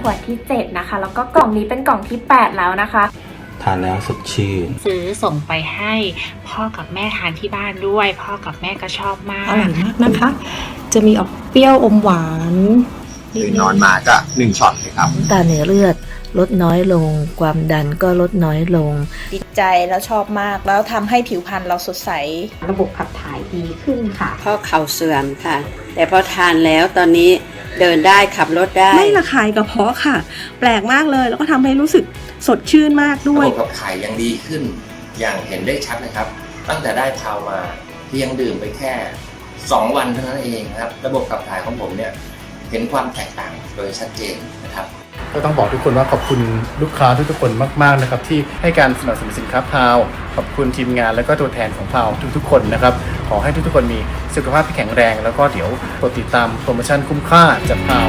ขวดที่ 7 นะคะ แล้วก็กล่องนี้เป็นกล่องที่ 8 แล้วนะคะทานแล้วสดชื่น ซื้อส่งไปให้พ่อกับแม่ทานที่บ้านด้วย พ่อกับแม่ก็ชอบมากอร่อยมากนะคะ จะมีออกเปรี้ยวอมหวานตื่นนอนมาก็หนึ่งช็อตเลยครับน้ำตาลในเลือดลดน้อยลง ความดันก็ลดน้อยลงติดใจแล้วชอบมาก แล้วทำให้ผิวพรรณเราสดใส ระบบขับถ่ายดีขึ้นค่ะ ข้อเข่าเสื่อมค่ะ แต่พอทานแล้วตอนนี้ เดินได้ขับรถได้ ไม่ระคายกระเพาะค่ะ แปลกมากเลย แล้วก็ทำให้รู้สึกสดชื่นมากด้ระวยบบขับถ่ายยังดีขึ้น อย่างเห็นได้ชัดนะครับ ตั้งแต่ได้พาวมาเพียงดื่มไปแค่ 2 วันเท่านั้นเองครับ ระบบขับถ่ายของผมเนี่ยเห็นความแตกต่างโดยชัดเจนนะครับ ก็ต้องบอกทุกคนว่าขอบคุณลูกค้าทุกๆคนมากๆนะครับที่ให้การสนับสนุนสินค้าพาว ขอบคุณทีมงานและก็ตัวแทนของพาวทุกๆคนนะครับ ขอให้ทุกๆคนมี สุขภาพที่แข็งแรง แล้วก็เดี๋ยวกดติดตามโปรโมชั่นคุ้มค่าจากพาว